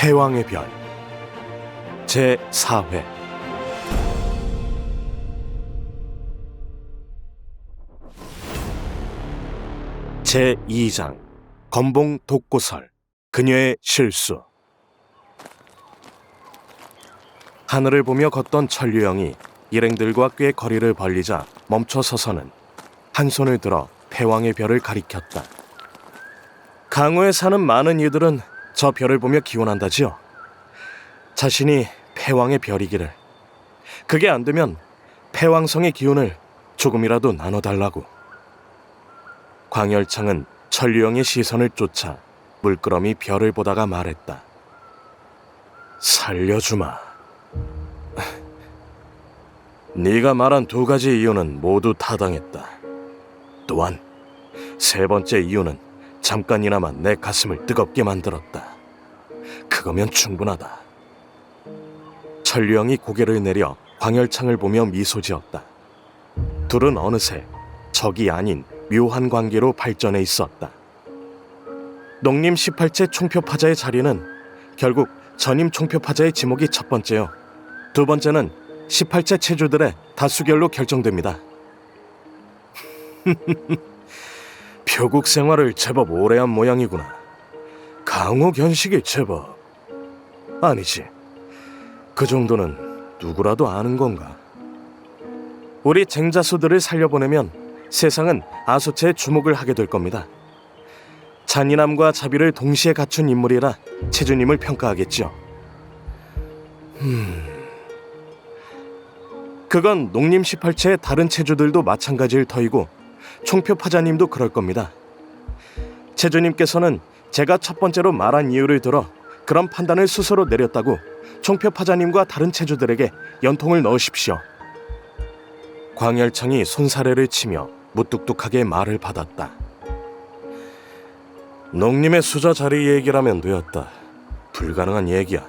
패왕의 별. 제 4회. 제 2장 건봉 독고설 그녀의 실수. 하늘을 보며 걷던 천류영이 일행들과 꽤 거리를 벌리자 멈춰 서서는 한 손을 들어 패왕의 별을 가리켰다. 강호에 사는 많은 이들은 저 별을 보며 기원한다지요. 자신이 패왕의 별이기를. 그게 안 되면 패왕성의 기운을 조금이라도 나눠달라고. 광열창은 천류영의 시선을 쫓아 물끄러미 별을 보다가 말했다. 살려주마. 네가 말한 두 가지 이유는 모두 타당했다. 또한 세 번째 이유는 잠깐이나마 내 가슴을 뜨겁게 만들었다. 그거면 충분하다. 천류영이 고개를 내려 광열창을 보며 미소 지었다. 둘은 어느새 적이 아닌 묘한 관계로 발전해 있었다. 농림 18체 총표파자의 자리는 결국 전임 총표파자의 지목이 첫 번째요. 두 번째는 18체 체주들의 다수결로 결정됩니다. 표국 생활을 제법 오래 한 모양이구나. 강호 견식이 제법. 아니지. 그 정도는 누구라도 아는 건가? 우리 쟁자수들을 살려보내면 세상은 아소체의 주목을 하게 될 겁니다. 잔인함과 자비를 동시에 갖춘 인물이라 체주님을 평가하겠죠. 음... 그건 농림 18체의 다른 체주들도 마찬가지일 터이고 총표 파자님도 그럴 겁니다. 체주님께서는 제가 첫 번째로 말한 이유를 들어 그런 판단을 스스로 내렸다고 총표 파자님과 다른 체주들에게 연통을 넣으십시오. 광열창이 손사래를 치며 무뚝뚝하게 말을 받았다. 농림의 수자 자리 얘기라면 되었다. 불가능한 얘기야.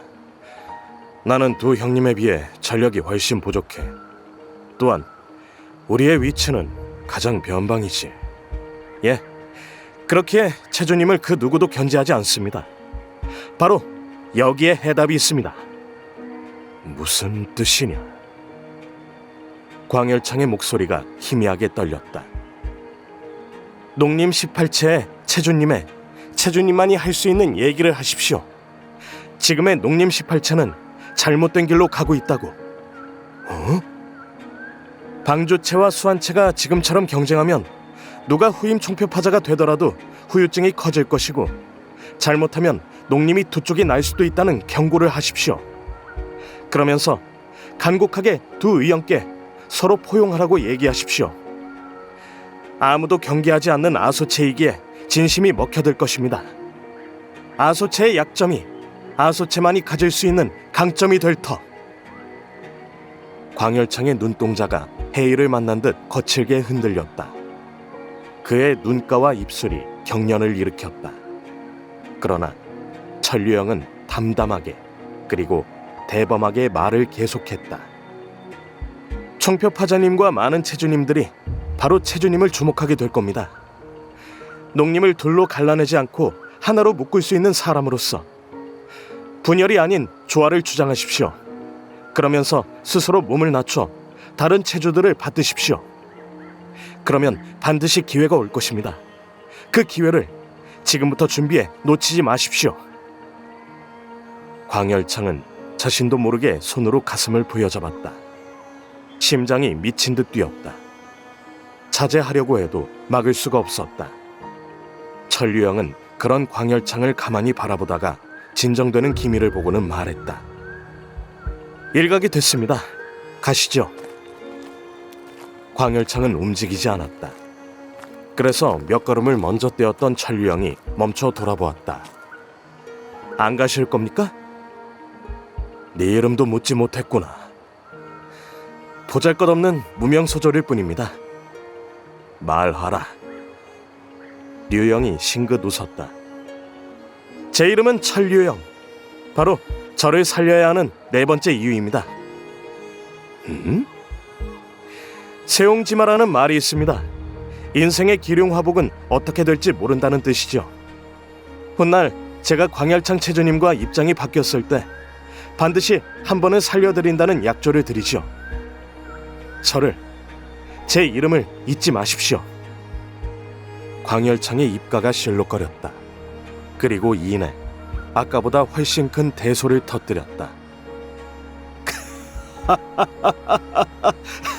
나는 두 형님에 비해 전력이 훨씬 부족해. 또한 우리의 위치는 가장 변방이지. 예, 그렇기에 체주님을 그 누구도 견제하지 않습니다. 바로 여기에 해답이 있습니다. 무슨 뜻이냐? 광열창의 목소리가 희미하게 떨렸다. 농림 18체의 체주님의 체주님만이 할 수 있는 얘기를 하십시오. 지금의 농림 18체는 잘못된 길로 가고 있다고. 어? 방주체와 수한체가 지금처럼 경쟁하면 누가 후임 총표파자가 되더라도 후유증이 커질 것이고 잘못하면 농림이 두 쪽이 날 수도 있다는 경고를 하십시오. 그러면서 간곡하게 두 의원께 서로 포용하라고 얘기하십시오. 아무도 경계하지 않는 아소체이기에 진심이 먹혀들 것입니다. 아소체의 약점이 아소체만이 가질 수 있는 강점이 될 터. 광열창의 눈동자가 해일을 만난 듯 거칠게 흔들렸다. 그의 눈가와 입술이 경련을 일으켰다. 그러나 천류영은 담담하게 그리고 대범하게 말을 계속했다. 총표파자님과 많은 체주님들이 바로 체주님을 주목하게 될 겁니다. 농림을 둘로 갈라내지 않고 하나로 묶을 수 있는 사람으로서 분열이 아닌 조화를 주장하십시오. 그러면서 스스로 몸을 낮춰 다른 체주들을 받드십시오. 그러면 반드시 기회가 올 것입니다. 그 기회를 지금부터 준비해 놓치지 마십시오. 광열창은 자신도 모르게 손으로 가슴을 부여잡았다. 심장이 미친 듯 뛰었다. 자제하려고 해도 막을 수가 없었다. 천류영은 그런 광열창을 가만히 바라보다가 진정되는 기미를 보고는 말했다. 일각이 됐습니다. 가시죠. 광열창은 움직이지 않았다. 그래서 몇 걸음을 먼저 떼었던 천류영이 멈춰 돌아보았다. 안 가실 겁니까? 네 이름도 묻지 못했구나. 보잘것없는 무명 소절일 뿐입니다. 말하라. 류영이 싱긋 웃었다. 제 이름은 천류영. 바로 저를 살려야 하는 네 번째 이유입니다. 음? 세옹지마라는 말이 있습니다. 인생의 기륭화복은 어떻게 될지 모른다는 뜻이죠. 훗날 제가 광열창 체주님과 입장이 바뀌었을 때 반드시 한 번은 살려드린다는 약조를 드리죠. 저를 제 이름을 잊지 마십시오. 광열창의 입가가 실룩거렸다. 그리고 이내 아까보다 훨씬 큰 대소를 터뜨렸다.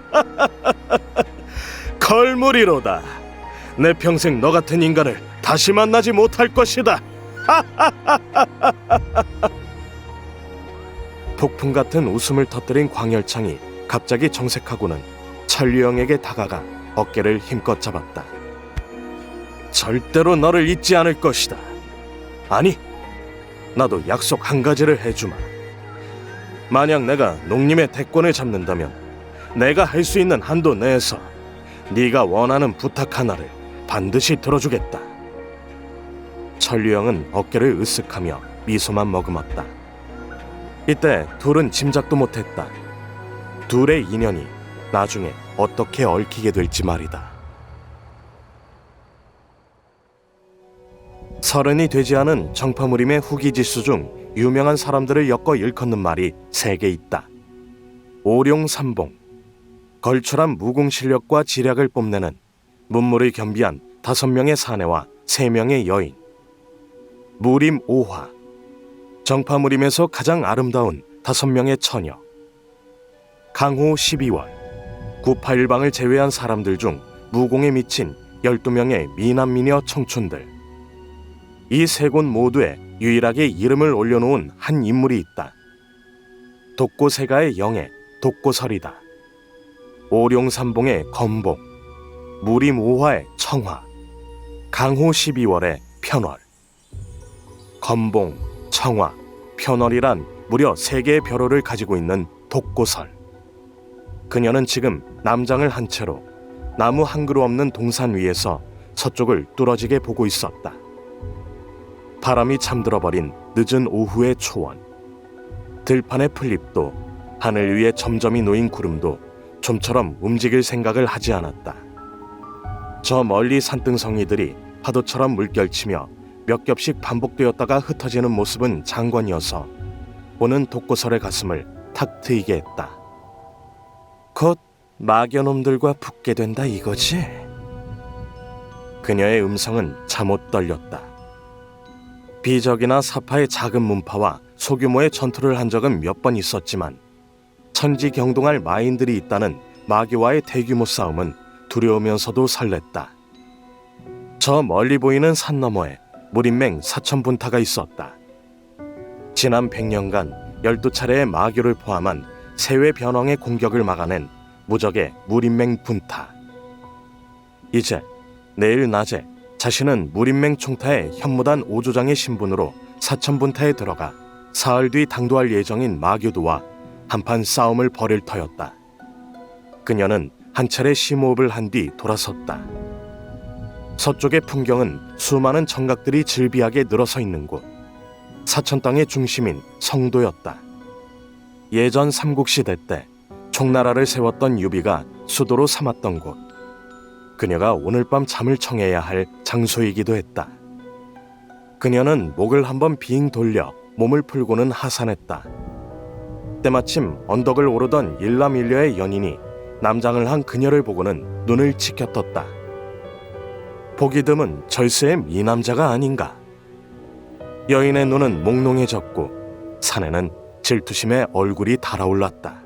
걸물이로다. 내 평생 너 같은 인간을 다시 만나지 못할 것이다. 폭풍 같은 웃음을 터뜨린 광열창이 갑자기 정색하고는 천류영에게 다가가 어깨를 힘껏 잡았다. 절대로 너를 잊지 않을 것이다. 아니, 나도 약속 한 가지를 해주마. 만약 내가 농림의 대권을 잡는다면 내가 할 수 있는 한도 내에서 네가 원하는 부탁 하나를 반드시 들어주겠다. 천류영은 어깨를 으쓱하며 미소만 머금었다. 이때 둘은 짐작도 못했다. 둘의 인연이 나중에 어떻게 얽히게 될지 말이다. 서른이 되지 않은 정파무림의 후기 지수 중 유명한 사람들을 엮어 일컫는 말이 세 개 있다. 오룡삼봉, 걸출한 무공 실력과 지략을 뽐내는 문물을 겸비한 다섯 명의 사내와 세 명의 여인. 무림 오화, 정파 무림에서 가장 아름다운 다섯 명의 처녀. 강호 12월, 981방을 제외한 사람들 중 무공에 미친 12명의 미남 미녀 청춘들. 이 세 곳 모두에 유일하게 이름을 올려놓은 한 인물이 있다. 독고세가의 영예 독고설이다. 오룡삼봉의 건봉, 무림오화의 청화, 강호 12월의 편월. 건봉, 청화, 편월이란 무려 세 개의 벼로를 가지고 있는 독고설. 그녀는 지금 남장을 한 채로 나무 한 그루 없는 동산 위에서 서쪽을 뚫어지게 보고 있었다. 바람이 잠들어 버린 늦은 오후의 초원. 들판의 풀잎도 하늘 위에 점점이 놓인 구름도 좀처럼 움직일 생각을 하지 않았다. 저 멀리 산등성이들이 파도처럼 물결치며 몇 겹씩 반복되었다가 흩어지는 모습은 장관이어서 보는 독고설의 가슴을 탁 트이게 했다. 곧 마견놈들과 붙게 된다 이거지? 그녀의 음성은 잠옷 떨렸다. 비적이나 사파의 작은 문파와 소규모의 전투를 한 적은 몇 번 있었지만 천지 경동할 마인들이 있다는 마귀와의 대규모 싸움은 두려우면서도 설렜다. 저 멀리 보이는 산 너머에 무림맹 사천분타가 있었다. 지난 100년간 12차례의 마교를 포함한 세외 변왕의 공격을 막아낸 무적의 무림맹 분타. 이제 내일 낮에 자신은 무림맹 총타의 현무단 오조장의 신분으로 사천분타에 들어가 사흘 뒤 당도할 예정인 마교도와 한판 싸움을 벌일 터였다. 그녀는 한 차례 심호흡을 한 뒤 돌아섰다. 서쪽의 풍경은 수많은 청각들이 즐비하게 늘어서 있는 곳. 사천 땅의 중심인 성도였다. 예전 삼국시대 때 총나라를 세웠던 유비가 수도로 삼았던 곳. 그녀가 오늘 밤 잠을 청해야 할 장소이기도 했다. 그녀는 목을 한번 빙 돌려 몸을 풀고는 하산했다. 때마침 언덕을 오르던 일남일녀의 연인이 남장을 한 그녀를 보고는 눈을 치켜떴다. 보기 드문 절세의 미남자가 아닌가. 여인의 눈은 몽롱해졌고 사내는 질투심에 얼굴이 달아올랐다.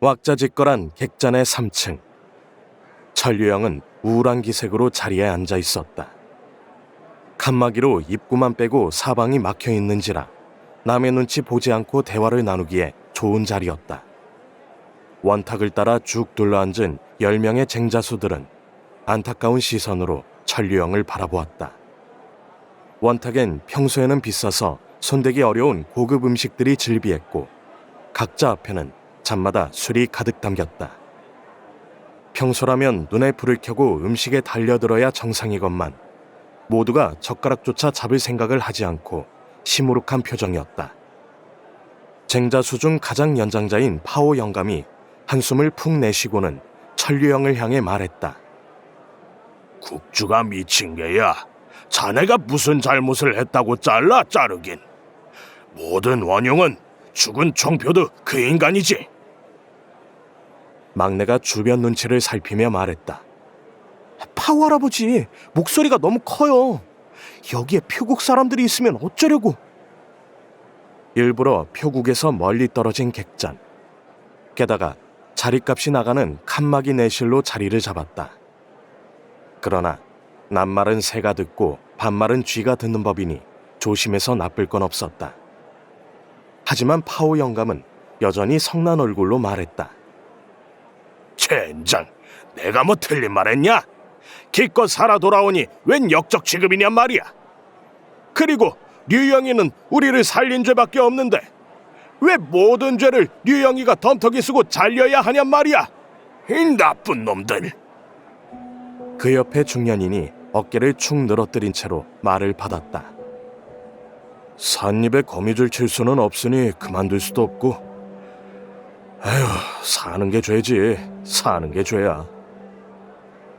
왁자지껄한 객잔의 3층. 천류영은 우울한 기색으로 자리에 앉아 있었다. 칸막이로 입구만 빼고 사방이 막혀 있는지라 남의 눈치 보지 않고 대화를 나누기에 좋은 자리였다. 원탁을 따라 쭉 둘러앉은 열 명의 쟁자수들은 안타까운 시선으로 천류영을 바라보았다. 원탁엔 평소에는 비싸서 손대기 어려운 고급 음식들이 즐비했고 각자 앞에는 잔마다 술이 가득 담겼다. 평소라면 눈에 불을 켜고 음식에 달려들어야 정상이건만 모두가 젓가락조차 잡을 생각을 하지 않고 시무룩한 표정이었다. 쟁자수 중 가장 연장자인 파오 영감이 한숨을 푹 내쉬고는 천류영을 향해 말했다. 국주가 미친 게야. 자네가 무슨 잘못을 했다고 잘라 자르긴. 모든 원흉은 죽은 총표도 그 인간이지. 막내가 주변 눈치를 살피며 말했다. 파워 할아버지, 목소리가 너무 커요. 여기에 표국 사람들이 있으면 어쩌려고? 일부러 표국에서 멀리 떨어진 객잔. 게다가 자리값이 나가는 칸막이 내실로 자리를 잡았다. 그러나 낱말은 새가 듣고 반말은 쥐가 듣는 법이니 조심해서 나쁠 건 없었다. 하지만 파오 영감은 여전히 성난 얼굴로 말했다. 젠장, 내가 뭐 틀린 말했냐? 기껏 살아 돌아오니 웬 역적 취급이냐 말이야. 그리고 류영이는 우리를 살린 죄밖에 없는데 왜 모든 죄를 류영이가 덤터기 쓰고 잘려야 하냔 말이야. 이 나쁜 놈들. 그 옆에 중년인이 어깨를 축 늘어뜨린 채로 말을 받았다. 산입에 거미줄 칠 수는 없으니 그만둘 수도 없고. 에휴, 사는 게 죄지. 사는 게 죄야.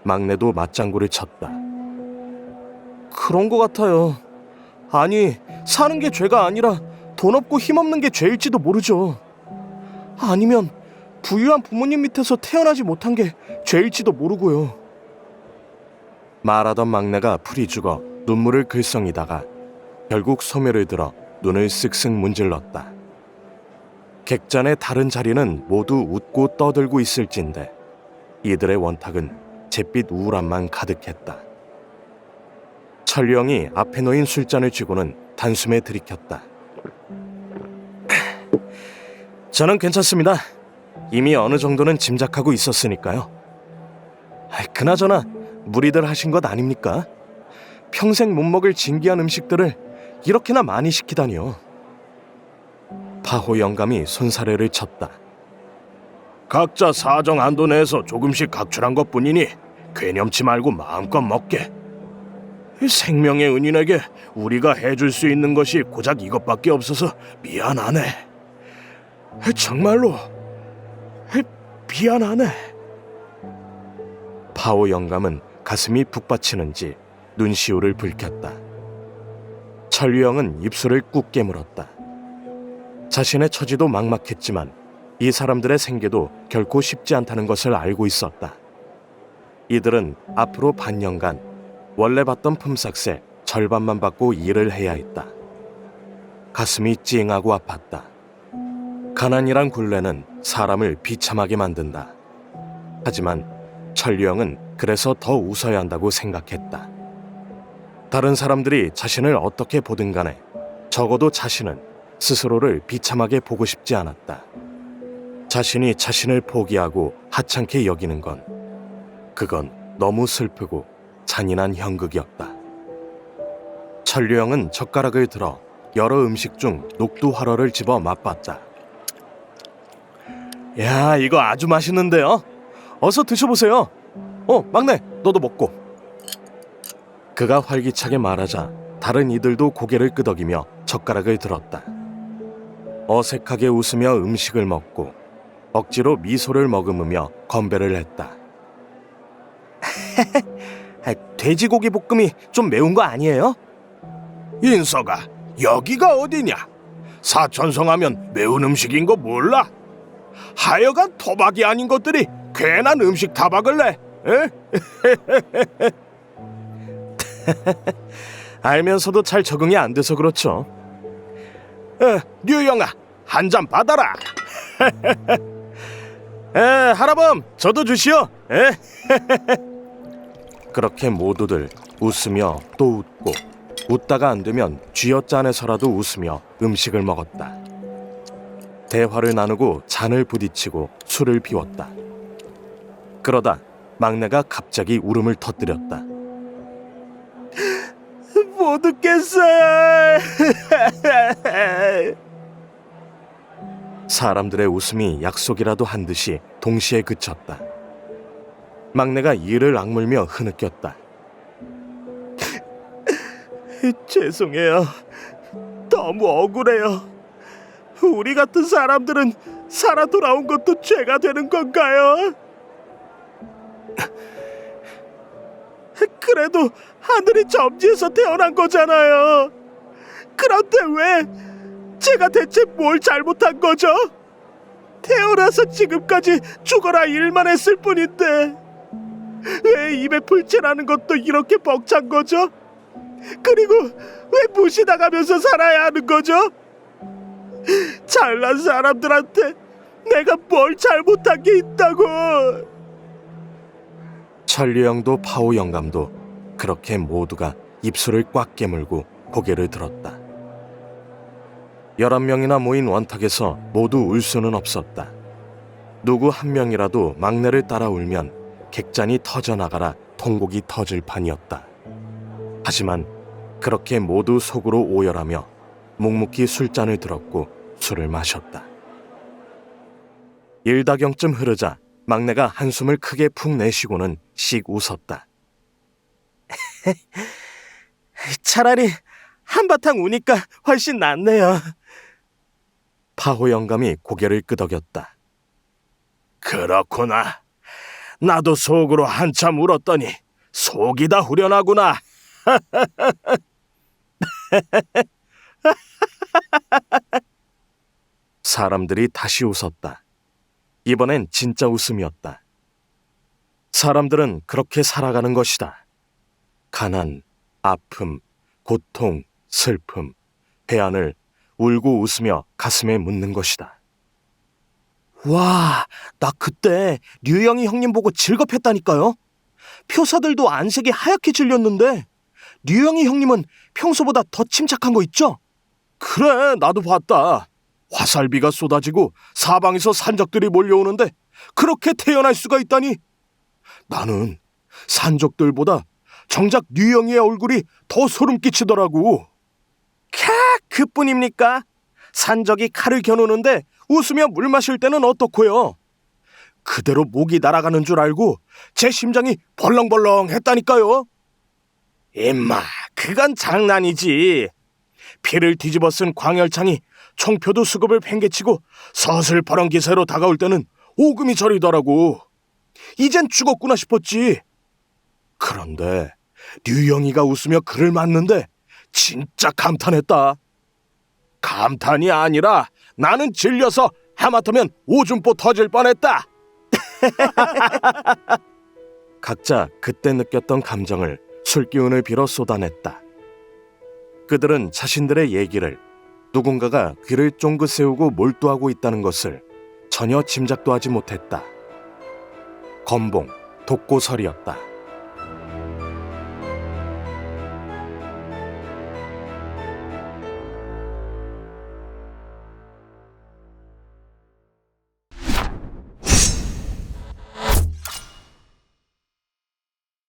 막내도 맞장구를 쳤다. 그런 거 같아요. 아니, 사는 게 죄가 아니라 돈 없고 힘없는 게 죄일지도 모르죠. 아니면 부유한 부모님 밑에서 태어나지 못한 게 죄일지도 모르고요. 말하던 막내가 풀이 죽어 눈물을 글썽이다가 결국 소매를 들어 눈을 쓱쓱 문질렀다. 객잔의 다른 자리는 모두 웃고 떠들고 있을진데 이들의 원탁은 잿빛 우울함만 가득했다. 천령이 앞에 놓인 술잔을 쥐고는 단숨에 들이켰다. 저는 괜찮습니다. 이미 어느 정도는 짐작하고 있었으니까요. 그나저나 무리들 하신 것 아닙니까? 평생 못 먹을 진귀한 음식들을 이렇게나 많이 시키다니요. 파호 영감이 손사래를 쳤다. 각자 사정 한도 내에서 조금씩 각출한 것 뿐이니 괴념치 말고 마음껏 먹게. 이 생명의 은인에게 우리가 해줄 수 있는 것이 고작 이것밖에 없어서 미안하네. 정말로 미안하네. 파오 영감은 가슴이 북받치는지 눈시울을 붉혔다. 천류영은 입술을 꾹 깨물었다. 자신의 처지도 막막했지만 이 사람들의 생계도 결코 쉽지 않다는 것을 알고 있었다. 이들은 앞으로 반년간 원래 받던 품삯의 절반만 받고 일을 해야 했다. 가슴이 찡하고 아팠다. 가난이란 굴레는 사람을 비참하게 만든다. 하지만 천류영은 그래서 더 웃어야 한다고 생각했다. 다른 사람들이 자신을 어떻게 보든 간에 적어도 자신은 스스로를 비참하게 보고 싶지 않았다. 자신이 자신을 포기하고 하찮게 여기는 건 그건 너무 슬프고 잔인한 형극이었다. 천류영은 젓가락을 들어 여러 음식 중 녹두화러를 집어 맛봤다. 야, 이거 아주 맛있는데요? 어서 드셔보세요. 어, 막내, 너도 먹고. 그가 활기차게 말하자 다른 이들도 고개를 끄덕이며 젓가락을 들었다. 어색하게 웃으며 음식을 먹고 억지로 미소를 머금으며 건배를 했다. 돼지고기 볶음이 좀 매운 거 아니에요? 인서가 여기가 어디냐? 사천성 하면 매운 음식인 거 몰라? 하여간 토박이 아닌 것들이 괜한 음식 타박을 내. 에? 알면서도 잘 적응이 안 돼서 그렇죠. 어, 류영아, 한 잔 받아라. 에, 하라범, 저도 주시오. 에? 그렇게 모두들 웃으며 또 웃고 웃다가 안 되면 쥐어짠에서라도 웃으며 음식을 먹었다. 대화를 나누고 잔을 부딪히고 술을 비웠다. 그러다 막내가 갑자기 울음을 터뜨렸다. 못 웃겠어요. 사람들의 웃음이 약속이라도 한 듯이 동시에 그쳤다. 막내가 이를 악물며 흐느꼈다. 죄송해요. 너무 억울해요. 우리 같은 사람들은 살아 돌아온 것도 죄가 되는 건가요? 그래도 하늘이 점지에서 태어난 거잖아요. 그런데 왜 제가 대체 뭘 잘못한 거죠? 태어나서 지금까지 죽어라 일만 했을 뿐인데 왜 입에 풀칠하는 것도 이렇게 벅찬 거죠? 그리고 왜 무시당하면서 살아야 하는 거죠? 잘난 사람들한테 내가 뭘 잘못한 게 있다고? 천리 형도 파오 영감도 그렇게 모두가 입술을 꽉 깨물고 고개를 들었다. 열한 명이나 모인 원탁에서 모두 울 수는 없었다. 누구 한 명이라도 막내를 따라 울면 객잔이 터져나가라 통곡이 터질 판이었다. 하지만 그렇게 모두 속으로 오열하며 묵묵히 술잔을 들었고 술을 마셨다. 일다경쯤 흐르자 막내가 한숨을 크게 푹 내쉬고는 씩 웃었다. 차라리 한바탕 우니까 훨씬 낫네요. 파호 영감이 고개를 끄덕였다. 그렇구나. 나도 속으로 한참 울었더니 속이 다 후련하구나. 사람들이 다시 웃었다. 이번엔 진짜 웃음이었다. 사람들은 그렇게 살아가는 것이다. 가난, 아픔, 고통, 슬픔, 해안을 울고 웃으며 가슴에 묻는 것이다. 와, 나 그때 류영희 형님 보고 즐겁했다니까요. 표사들도 안색이 하얗게 질렸는데 류영희 형님은 평소보다 더 침착한 거 있죠? 그래, 나도 봤다. 화살비가 쏟아지고 사방에서 산적들이 몰려오는데 그렇게 태어날 수가 있다니. 나는 산적들보다 정작 류영희의 얼굴이 더 소름 끼치더라고. 캬, 그뿐입니까? 산적이 칼을 겨누는데 웃으며 물 마실 때는 어떻고요? 그대로 목이 날아가는 줄 알고 제 심장이 벌렁벌렁 했다니까요. 임마, 그건 장난이지. 피를 뒤집어 쓴 광열창이 총표도 수급을 팽개치고 서슬퍼런 기세로 다가올 때는 오금이 저리더라고. 이젠 죽었구나 싶었지. 그런데 류영이가 웃으며 그를 맞는데 진짜 감탄했다. 감탄이 아니라 나는 질려서 하마터면 오줌포 터질 뻔했다. 각자 그때 느꼈던 감정을 술기운을 빌어 쏟아냈다. 그들은 자신들의 얘기를 누군가가 귀를 쫑긋 세우고 몰두하고 있다는 것을 전혀 짐작도 하지 못했다. 건봉, 독고설이었다.